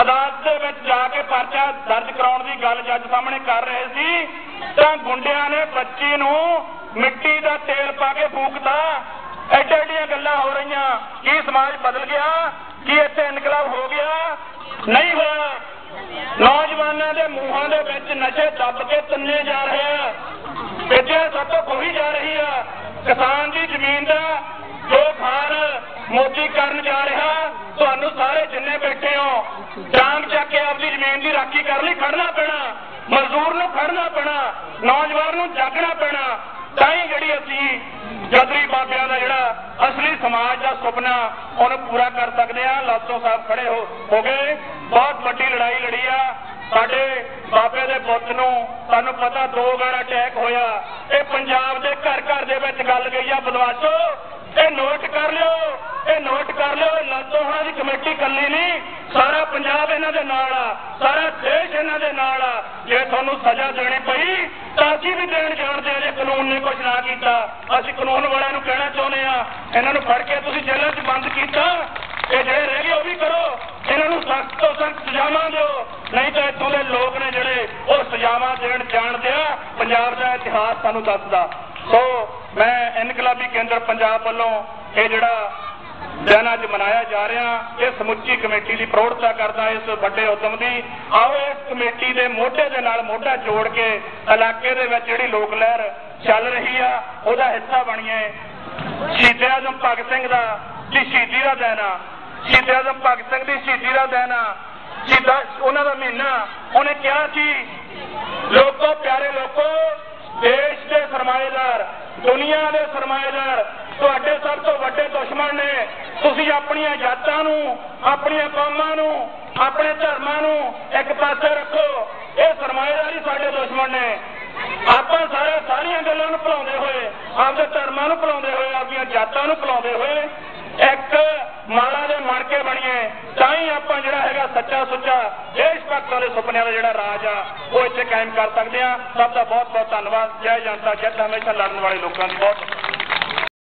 ਅਦਾਲਤ ਦੇ ਵਿੱਚ ਜਾ ਕੇ ਪਰਚਾ ਦਰਜ ਕਰਾਉਣ ਦੀ ਗੱਲ ਜੱਜ ਸਾਹਮਣੇ ਕਰ ਰਹੇ ਸੀ, ਤਾਂ ਗੁੰਡਿਆਂ ਨੇ ਬੱਚੀ ਨੂੰ ਮਿੱਟੀ ਦਾ ਤੇਲ ਪਾ ਕੇ ਫੂਕਤਾ। ਐਡੇ ਐਡੀਆਂ ਗੱਲਾਂ ਹੋ ਰਹੀਆਂ। ਕੀ ਸਮਾਜ ਬਦਲ ਗਿਆ? ਕੀ ਇੱਥੇ ਇਨਕਲਾਬ ਹੋ ਗਿਆ? ਨਹੀਂ ਹੋਇਆ। ਨੌਜਵਾਨਾਂ ਦੇ ਮੂੰਹਾਂ ਦੇ ਵਿੱਚ ਨਸ਼ੇ ਦੱਬ ਕੇ ਤੰਨੇ ਜਾ ਰਹੇ ਆ। ਵੇਚਿਆ ਸਭ ਤੋਂ ਖੋਹੀ ਜਾ ਰਹੀ ਆ। ਕਿਸਾਨ ਦੀ ਜ਼ਮੀਨ ਦਾ ਜੋ ਫਾਰ ਮੋਦੀ ਕਰਨ ਜਾ ਰਿਹਾ ਤੁਹਾਨੂੰ ਸਾਰੇ ਜਿੰਨੇ ਬੈਠੇ ਹੋ ਡਾਂਗ ਚੱਕ ਕੇ ਆਪਦੀ ਜ਼ਮੀਨ ਦੀ ਰਾਖੀ ਕਰਨ ਲਈ ਖੜਨਾ ਪੈਣਾ। ਮਜ਼ਦੂਰ ਨੂੰ ਖੜਨਾ ਪੈਣਾ, ਨੌਜਵਾਨ ਨੂੰ ਜਾਗਣਾ ਪੈਣਾ। ਤਾਂ ਹੀ ਜਿਹੜੀ ਅਸੀਂ ਜਦਰੀ ਬਾਬਿਆਂ ਦਾ ਜਿਹੜਾ ਅਸਲੀ ਸਮਾਜ ਦਾ ਸੁਪਨਾ ਉਹਨੂੰ ਪੂਰਾ ਕਰ ਸਕਦੇ ਆ ਲਾਸੋ ਸਾਹਿਬ ਖੜੇ ਹੋ ਹੋ ਗਏ। ਬਹੁਤ ਵੱਡੀ ਲੜਾਈ ਲੜੀ ਆ। ਸਾਡੇ ਬਾਬੇ ਦੇ ਪੁੱਤ ਨੂੰ ਤੁਹਾਨੂੰ ਪਤਾ ਦੋ ਵਾਰ ਅਟੈਕ ਹੋਇਆ। ਇਹ ਪੰਜਾਬ ਦੇ ਘਰ ਘਰ ਦੇ ਵਿੱਚ ਗੱਲ ਗਈ ਆ ਬਦਮਾਸ਼ੋ ਇਹ ਨੋਟ ਕਰ ਲਿਓ ਇਹ ਨੋਟ ਕਰ ਲਿਓ ਇਹ ਲਾਸੋ ਹੋਣਾ ਦੀ ਕਮੇਟੀ ਕੱਲੀ ਨਹੀਂ ਸਾਰਾ ਪੰਜਾਬ ਇਹਨਾਂ ਦੇ ਨਾਲ ਆ, ਸਾਰਾ ਦੇਸ਼ ਇਹਨਾਂ ਦੇ ਨਾਲ ਆ। ਜੇ ਤੁਹਾਨੂੰ ਸਜ਼ਾ ਦੇਣੀ ਪਈ, ਤਾਂ ਅਸੀਂ ਵੀ ਦੇਣ ਜਾਣਦੇ ਆ ਜੇ ਕਾਨੂੰਨ ਨੇ ਕੁਝ ਨਾ ਕੀਤਾ, ਅਸੀਂ ਕਾਨੂੰਨ ਵਾਲਿਆਂ ਨੂੰ ਕਹਿਣਾ ਚਾਹੁੰਦੇ ਆ ਇਹਨਾਂ ਨੂੰ ਫੜ ਕੇ ਤੁਸੀਂ ਜੇਲ੍ਹਾਂ 'ਚ ਬੰਦ ਕੀਤਾ। ਇਹ ਜਿਹੜੇ ਰਹਿ ਗਏ, ਉਹ ਵੀ ਕਰੋ। ਇਹਨਾਂ ਨੂੰ ਸਖਤ ਤੋਂ ਸਖਤ ਸਜ਼ਾਵਾਂ ਦਿਓ। ਨਹੀਂ ਤਾਂ ਇੱਥੋਂ ਦੇ ਲੋਕ ਨੇ ਜਿਹੜੇ ਉਹ ਸਜ਼ਾਵਾਂ ਦੇਣ ਜਾਣਦੇ ਆ। ਪੰਜਾਬ ਦਾ ਇਤਿਹਾਸ ਸਾਨੂੰ ਦੱਸਦਾ। ਸੋ ਮੈਂ ਇਨਕਲਾਬੀ ਕੇਂਦਰ ਪੰਜਾਬ ਵੱਲੋਂ ਇਹ ਜਿਹੜਾ ਦਿਨ ਅੱਜ ਮਨਾਇਆ ਜਾ ਰਿਹਾ। ਇਹ ਸਮੁੱਚੀ ਕਮੇਟੀ ਦੀ ਪ੍ਰੋੜਤਾ ਕਰਦਾ ਇਸ ਵੱਡੇ ਉਦਮ ਦੀ। ਆਓ ਇਸ ਕਮੇਟੀ ਦੇ ਮੋਢੇ ਦੇ ਨਾਲ ਮੋਢਾ ਜੋੜ ਕੇ ਇਲਾਕੇ ਦੇ ਵਿੱਚ ਜਿਹੜੀ ਲੋਕ ਲਹਿਰ ਚੱਲ ਰਹੀ ਆ, ਉਹਦਾ ਹਿੱਸਾ ਬਣੀਏ। ਸ਼ਹੀਦ ਆਜ਼ਮ ਭਗਤ ਸਿੰਘ ਦਾ ਜੀ ਸ਼ਹੀਦੀ ਦਾ ਦਿਨ ਆ। ਸ਼ਹੀਦ ਆਜ਼ਮ ਭਗਤ ਸਿੰਘ ਦੀ ਸ਼ਹੀਦੀ ਦਾ ਦਿਨ ਆ। ਸ਼ਹੀਦਾਂ, ਉਹਨਾਂ ਦਾ ਮਹੀਨਾ। ਉਹਨੇ ਕਿਹਾ ਸੀ, ਲੋਕੋ ਪਿਆਰੇ ਲੋਕੋ, ਦੇਸ਼ ਦੇ ਸਰਮਾਏਦਾਰ, ਦੁਨੀਆ ਦੇ ਸਰਮਾਏਦਾਰ, ਤੁਹਾਡੇ ਸਭ ਤੋਂ ਵੱਡੇ ਦੁਸ਼ਮਣ ਨੇ ਤੁਸੀਂ ਆਪਣੀਆਂ ਜਾਤਾਂ ਨੂੰ, ਆਪਣੀਆਂ ਕੌਮਾਂ ਨੂੰ, ਆਪਣੇ ਧਰਮਾਂ ਨੂੰ ਇੱਕ ਪਾਸੇ ਰੱਖੋ। ਇਹ ਸਰਮਾਏਦਾਰੀ ਸਾਡੇ ਦੁਸ਼ਮਣ ਨੇ। ਆਪਾਂ ਸਾਰੇ ਸਾਰੀਆਂ ਗੱਲਾਂ ਨੂੰ ਭੁਲਾਉਂਦੇ ਹੋਏ, ਆਪਦੇ ਧਰਮਾਂ ਨੂੰ ਭੁਲਾਉਂਦੇ ਹੋਏ, ਆਪਣੀਆਂ ਜਾਤਾਂ ਨੂੰ ਭੁਲਾਉਂਦੇ ਹੋਏ ਇੱਕ ਮਾਲਾ ਦੇ ਮਣ ਕੇ ਬਣੀਏ। ਤਾਂ ਹੀ ਆਪਾਂ ਜਿਹੜਾ ਹੈਗਾ ਸੱਚਾ ਸੁੱਚਾ ਦੇਸ਼ ਭਗਤਾਂ ਦੇ ਸੁਪਨਿਆਂ ਦਾ ਜਿਹੜਾ ਰਾਜ ਆ, ਉਹ ਇੱਥੇ ਕਾਇਮ ਕਰ ਸਕਦੇ ਆ ਸਭ ਦਾ ਬਹੁਤ ਬਹੁਤ ਧੰਨਵਾਦ। ਜੈ ਜਨਤਾ, ਜੈ ਹਮੇਸ਼ਾ ਲੜਨ ਵਾਲੇ ਲੋਕਾਂ ਦੀ ਬਹੁਤ